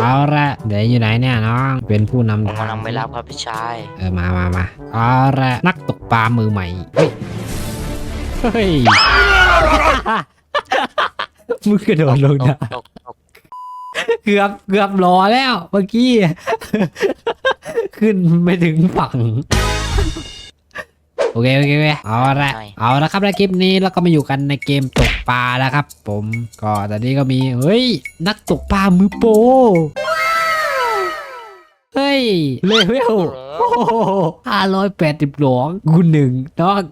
เอาละเดี๋ยวอยู่ไหนเนี่ยน้อง เป็นผู้นำผมทางกำลังไปรับครับพี่ชายเออมามามาเอาละนักตกปลามือใหม่เฮ้ยเฮ้ยมึงกระโดดลงตนะกตกตกเกือบเกือบรอแล้วเมื่อกี้ ขึ้นไม่ถึงฝั่งโอเคโอเคโอเคเอาละเอาละครับในคลิปนี้แล้วก็มาอยู่กันในเกมตกปลาแล้วครับ ผมก็ตอนนี้ก็มีเฮ้ยนักตกปลามือโปรเฮ้ยเลเวลโอ้ห้าร้อยแปดสิบหลวงกูหนึ่งน้อง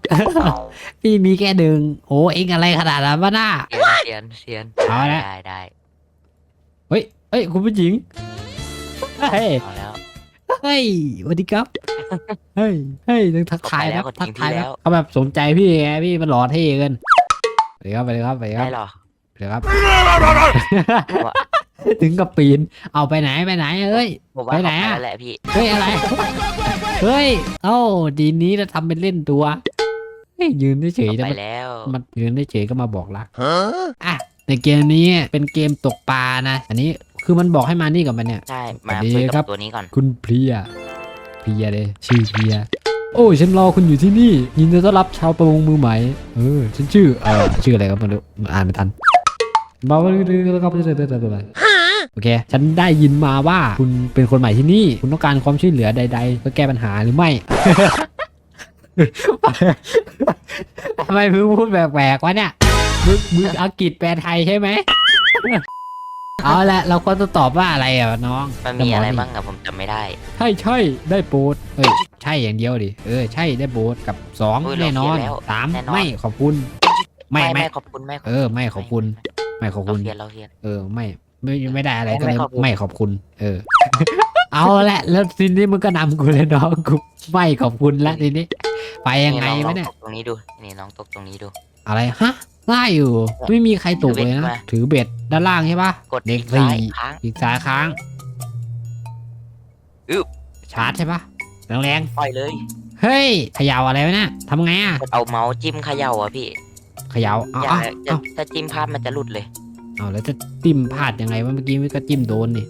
พี่มีแค่หนึ่งโอ้เองอะไรขนาดนั้นวะน่าเสียนเสียนเอาละได้ได้เฮ้ยเฮ้ยคุณผู้หญิงเฮ้ยเอาแล้วเฮ้ยสวัสดีครับ เฮ้ย เฮ้ยต้องทักทายนะเขาไปแล้วทักทายเขาทิ้งพี่แล้นะวเขาแบบสนใจพี่ไงพี่มันหล่อเท่เกินสวัสดีครับสวัสดีครับสวัสดีคได้รับเหรอสวัสดีครับว่าถึงกับปีน เอาไปไหนไปไหนเอ้ยผมว่าไปไหนเขาอะแล้วแหละพี่เฮ้ยอะไร เฮ้ย เอ้าดีนี้เราทำเป็นเล่นตัวเฮ้ยยืนเฉยๆเขานะไปมันแล้ว มันยืนเฉยๆก็มาบอกรักอะในเกมนี้เป็นเกมตกปลานะ อันนี้คือมันบอกให้มานี่กับมันเนี่ย ใช่สวัมาสดีคุยครักับบตัวนี้ก่อน คุณเพลียเพียเลย ชื่อเพีย โอ้ยฉันรอคุณอยู่ที่นี่ ยินดีต้อนรับชาวประมงมือใหม่ เออ ฉันชื่อ เออชื่ออะไรครับไมันอ่านไม่ทันมาว่าแล้วก็อะไรโอเค ฉันได้ยินมาว่าคุณเป็นคนใหม่ที่นี่ คุณต้องการความช่วยเหลือใด ๆ เพื่อแก้ปัญหาหรือไม่ทำไมมึงพูดแปลกๆวะเนี่ยมึงมึงอังกฤษแปลไทยใช่ไหม เอาละเราก็จะตอบว่าอะไรอะน้องมันมีอะไรจบกดิบ้างอะผมจำไม่ได้ใช่ใช่ได้โปรดเอ้ยใช่อย่างเดียวดิเออใช่ได้โปรดกับสองอุ้ยแน่นอนเราเขียนแล้วสามแน่นอนไม่ขอบคุณ ไม่ไม่ขอบคุณไม่ขอบเออ ไม่ขอบคุณ ไม่ขอบเราคุณเขียนเราเขียนเออไม่ไม่ไม่ได้อะไรไม่ก็เลยขอบคุณไม่ขอบคุณ เออ เอาละแล้วทีนี้มึงก็นำกูเลยน้องกูไม่ขอบคุณละทีนี้ ไปยังไงนี่น้วะองเนี่ยตกตรงนี้ดูนี่น้องตกตรงนี้ดู อะไรฮะ ได้อยู่ ไม่มีใครตกเลยนะ ถือเบ็ดมาถือเบ็ดด้านล่างใช่ปะกดเด็กซ้ายสี่ค้างอีกซ้ายค้างอึ๊บชาร์จใช่ปะแรงปล่อยเลยๆเฮ้ยเขย่าอะไรวะเนี่ยทำไงอะเอาเมาส์จิ้มเขย่าอะพี่เขย่าเอาอย่าเอาจะเอาถ้าจิ้มพลาดมันจะหลุดเลยเอาแล้วจะจิ้มพลาดยังไงวะเมื่อกี้มันก็จิ้มโดนนี่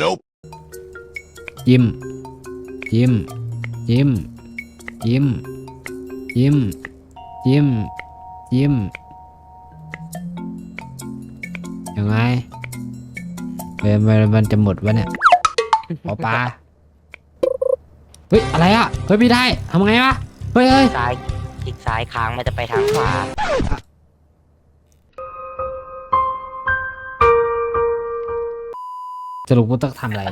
Nope. จิ้มจิ้มจิ้มจิ้มจิ้มจิ้มจิ้ม ยังไงเฮ้ยมันมันจะหมดวะเนี่ยหมอปลาเฮ้ยอะไรอะเฮ้ยไม่ได้ทำไงวะเฮ้ยเฮ้ยซ้ายคลิกซ้ายค้างมันจะไปทางขวาสรุปกูต้องทำอะไร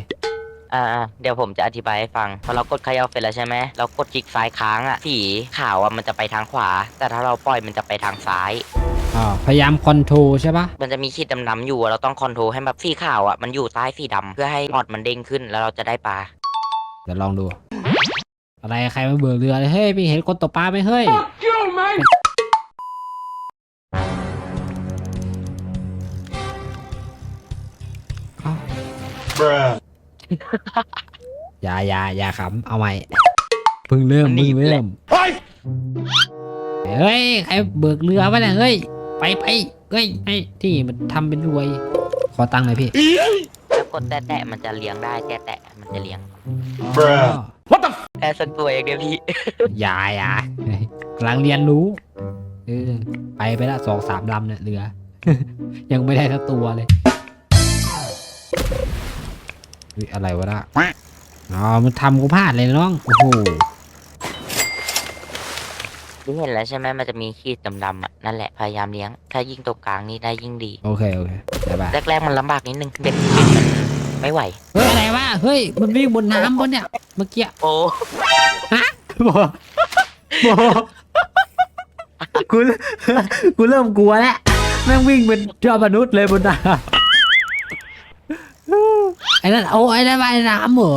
อ่าๆเดี๋ยวผมจะอธิบายให้ฟัง พอเรากดเขย่าเสร็จแล้วใช่ไหมเรากดคลิกซ้ายค้างอะสีขาวอะมันจะไปทางขวา แต่ถ้าเราปล่อยมันจะไปทางซ้าย อ่าพยายามคอนโทรลใช่ปะมันจะมีขีดดำๆอยู่อะเราต้องคอนโทรลให้แบบสีขาวอะมันอยู่ใต้สีดำเพื่อให้พอร์ตมันเด้งขึ้นแล้วเราจะได้ปลาเดี๋ยวลองดู อะไรใครมาเบื่อเรือเลยเฮ้ยพี่เห็นคนตกปลาไหมเฮ้ย Bruh. อย่าอย่าอย่าขำเอาใหม่เพิ่งเริ่มมันหนีเพิ่งบแหเริ่ละมเฮ้ยใครเบิกเรือวะเนี่ยเฮ้ย ไปไปเฮ้ยไอ้ที่มันทำเป็นรวย ขอตังค์หน่อยพี่แล้วกดแตะๆมันจะเลี้ยงได้แตะๆมันจะเลี้ยง Bruh แค่สักตัวเองเดียวพี่ อย่าอย่าเฮ้ยกำลังเรียนรู้เออไปไปละสองสามลำเนี่ยเรือ ยังไม่ได้สักตัวเลยเฮ้ยอะไรวะน่ะอ๋อมันทำกูพลาดเลยน้อง โอ้โห ที่เห็นแล้วใช่ไหมมันจะมีขีดดำๆอะนั่นแหละพยายามเลี้ยง ถ้ายิ่งตรงกลางนี่ได้ยิ่งดี โอเคโอเคบ๊ายบายแรกๆมันลำบากนิดนึงเบ็ดเบ็ดมันไม่ไหว เฮ้ยอะไรวะเฮ้ยมันวิ่งบนน้ำบนเนี่ยเมื่อกี้โอ้บอกบอกกูกูเริ่มกลัวแล้วแม่งวิ่งเป็นยอดมนุษย์เลยบนน้ำไอ้นั่นโอ้ไอ้นั่นว่ายน้ำเหรอ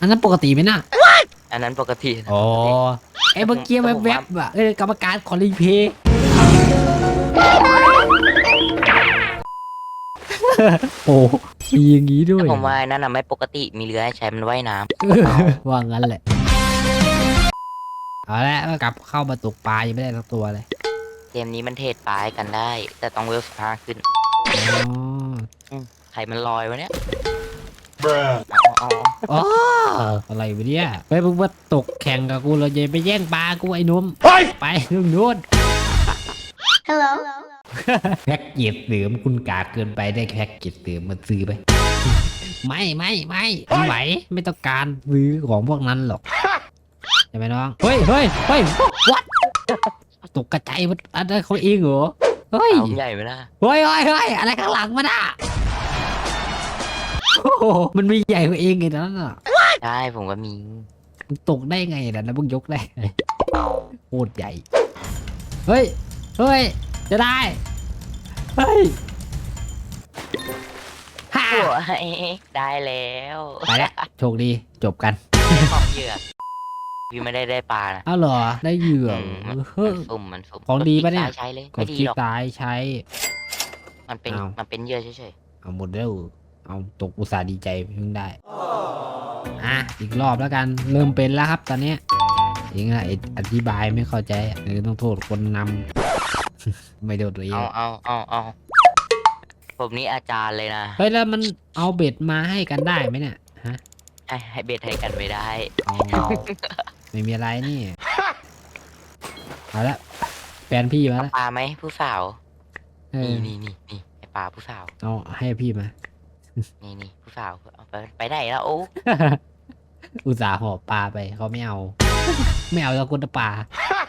อันนั้นปกติไหมน่ะอันนั้นปกตินะอ๋อไอ้เมื่อกี้แวบๆอะเอ้ยกรรมการขอรีเพย์โอ้มีอย่างงี้ด้วยผมว่าอันนั้นน่ะไม่ปกติมีเรือให้ใช้มันว่ายน้ำเออว่างั้นแหละเอาละกลับเข้ามาตกปลายังไม่ได้สักตัวเลยโอเคกมนี้มันเทรดปลายกันได้ แต่ต้องเวลสิบห้าขึ้นอ๋อใครมันลอยวะเนี่ย Bruh. อ๋ออ๋ออ๋ออะไรวะเนี่ยไปมึงมาตกแข่งกับกูเลยอย่าไปแย่งปลากูไอ้หนุ่ม Hey! ไปเรื่องนู้น Hello. แพ็กเกจเสริมคุณกาเกินไปได้แพ็กเกจเสริมมาซื้อไป ไม่ไม่ไม่ไม่ไหวไม่ต้องการซื้อของพวกนั้นหรอกใช่ไหมน้องเฮ้ยเฮ้ยเฮ้ยวัดตกกระจายมันอันนั้นเขาเองเหรอเฮ้ยเอาใหญ่ไหมล่ะเฮ้ยเฮ้ยเฮ้ยอะไรข้างหลังมันอะ โอ้โหมันไม่ใหญ่กว่าเองไงนั่นอะได้ผมก็มี มึงตกได้ไงล่ะแล้วมึงยกได้ไงโคตรใหญ่ เฮ้ย เฮ้ย จะได้ เฮ้ยฮ่าโอ้ยได้แล้วไปแล้วโชคดีจบกันได้ของเหยื่อพี่ไม่ได้ได้ปลานะอ้าวเหรอ ได้เหยื่ออืมมันเฮ้ยมันสุ่มมันสุ่มของดีปะเนี่ย กดคลิกซ้าใช้เลยกไม่ดดีคลิกหรอกซ้ายใช้ มันเป็นอ้าว มันเป็นเหยื่อเฉยเอาหมดแล้ว เอาตกอุตส่าห์ดีใจเพิ่งได้ อะ อีกรอบแล้วกัน เริ่มเป็นแล้วครับตอนเนี้ยจริงอะไอ้อธิบายไม่เข้าใจอะหรือต้องโทษคนนำไม่โดนตัวเอๆงเอาเอาเอาเอาผมนี่อาจารย์เลยนะ เฮ้ยแล้วมันเอาเบ็ดมาให้กันได้ไหมเนี่ยฮะให้ให้เบ็ดให้กันไม่ได้อ๋อไม่มีอะไรนี่เอาละแฟนพี่มาละปลาไหมผู้สาวเออนี่นี่นี่นี่ไอปลาผู้สาวเอาให้พี่มา นี่นี่ผู้สาวเอาไปไปไหนแล้วโอ้อุตส่าห์หอบปลาไปเขาไม่เอา ไม่เอาแล้วกุนปลา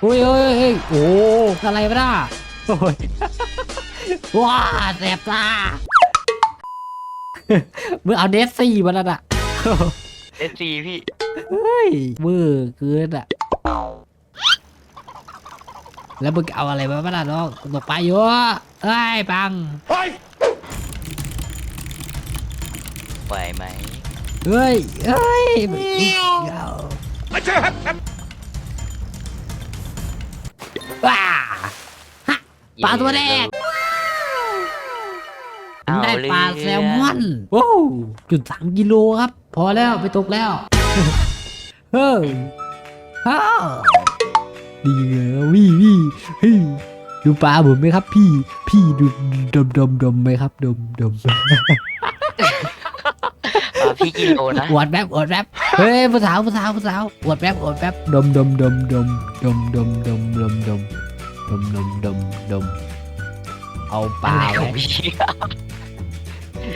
อุ้ยเฮ้ยเฮ้ยโอ้อะไรวะน่ะโอ้ยว้าแสบตามึงเอาเดซซี่มาแล้วน่ะเอซีพี่เฮ้ยเวอร์เกินอะ แล้วมึงเอาอะไรมาบ้างล่ะน้องตกปลาเยอะเอ้ยปัง ไหวไหมเฮ้ยเฮ้ยเอา Let's have ว้าปลาตัวแรกเอาได้ปลาเรื่องแซลมอนโอ้จุดสามกิโลครับ พอแล้วไปตกแล้ว เฮ้ยฮ่าดีเลยวี่วี่เฮ้ยดูปลาผมไหมครับ พี่ พี่ดูดมดมดมไหมครับ ดมดม ปลาพี่กิโลนะ อวดแป๊บอวดแป๊บเฮ้ยผู้สาวผู้สาวผู้สาวอวดแป๊บอวดแป๊บดมดมดมดมดมดมดมดมดมดมดมดมดมเอาปลาอะไรขไว้องพี่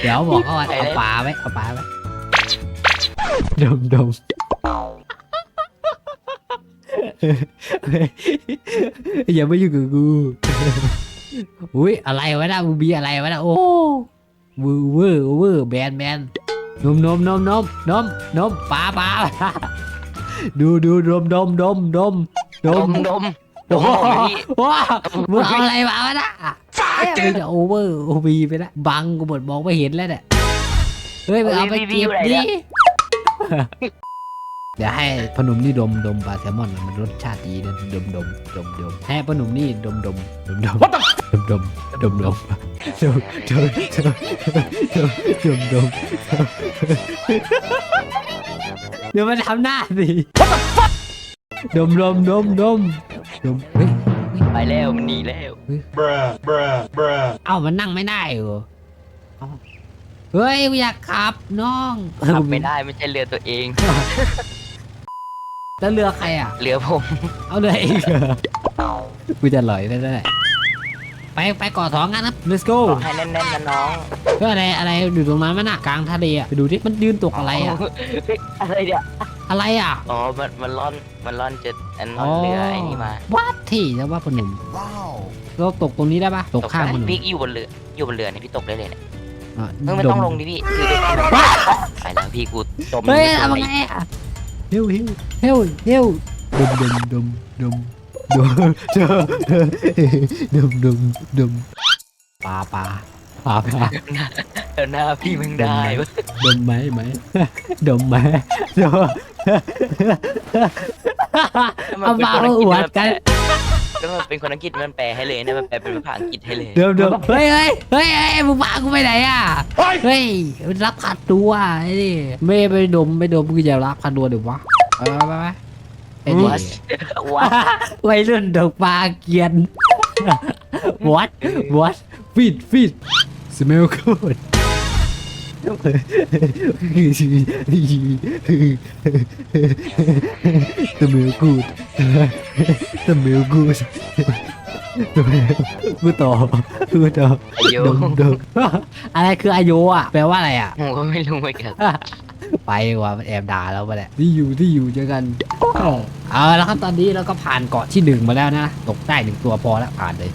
เดี๋ยวบอกเขาว่าเอาปลาไว้เอาปลาไว้ดมดมอย่ามายุ่งกับกูอุ้ยอะไรวะนะมึงมีอะไรวะนะโอ้เวอร์เวอร์เวอร์แบนแบน นมนมนมนมนมนมปลาปลาดูดูดมดมดมดมดดมมดมดโอ้มโหผมนะพี่ว้ามึงเอาอะไรมาวะน่ะมึงจะโอเวอร์โอวีไปแล้วบังกูหมดมองไม่เห็นแล้วเนี่ยเฮ้ยมึงเอาไปเก็บดิเดี๋ยวให้พอหนุ่มนี่ดมดมปลาแซลมอนมันรสชาติดีนะดมดมดมดมให้พอหนุ่มนี่ดมดมดมดมดมดมดมดม ดมดมดมดมดมดมเดี๋ยวมาทำหน้าสิดมดมดมดมดมเฮ้ยไปแล้วมันหนีแล้ว Bruh. Bruh. Bruh. เอ้ามันนั่งไม่ได้เหรอเอ้าเฮ้ยกูอยากขับน้องขับไม่ได้ไม่ใช่เรือตัวเอง แล้วเรือใครอะ เรือผม เอาเรือเองเหรอกูจะลอยได้ได้ ไปไปเกาะสองกันครับ let's go ให้แน่นๆนะน้อง เพื่ออะไรอะไรอยู่ตรงนั้นมันอะกลางทะเลอะไปดูดิมันยืนตกอะไรอะอะไรเนี่ยอะไรอะอ๋อ มันมันล่อน มันล่อนจะอันล่อนเรือไอ้นี่มาวัดที่แล้วว่าพอหนุ่มเราตกตรงนี้ได้ปะตกข้างพอหนุ่มพี่อยู่บนเรืออยู่บนเรือเนี่ยพี่ตกได้เลยเนี่ยอะเพิ่งไม่ต้องลงดิพี่คือไปแล้วพี่กูจมเฮ้ยไม่ทำทันไงเลยอะเฮวเฮวเฮวเฮวดมดมดมดม ดมดมดมดมปลาปลาปลาปลาเดี๋ยวหน้าพี่มึงได้เว้ยดมไหมไหมดมไหมดมเอามาเอาอวดกันแล้วมันเป็นคนอังกฤษมันแปลให้เลยนะมันแปลเป็นภาษาอังกฤษให้เลยเดิมเดิมเฮ้ยเฮ้ยเฮ้ยเฮ้ยมึงพากูไปไหนอะ Hey! เฮ้ยมันรับขัดตัวไอ้นี่ไม่ไปดมไม่ดมกูจะรับขัดตัวเดี๋ยววะไปไปไป ไอ้นี่ว้าว้าวัยรุ่นดอกปลาเกรียน what what fit fit smell good smell good smell good พูดต่อพูดต่ออายุดมดมอะไรคืออายุอะ แปลว่าอะไรอะ ผมก็ไม่รู้เหมือนกัน ไปดีกว่ามันแอบด่าเราไปแหละที่อยู่ที่อยู่เจอกันเอาแล้วครับตอนนี้เราก็ผ่านเกาะที่หนึ่งมาแล้วนะ ตกได้หนึ่งตัวพอแล้วผ่านเลย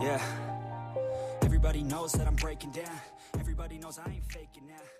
Yeah. Everybody knows that I'm breaking down. Everybody knows I ain't faking now.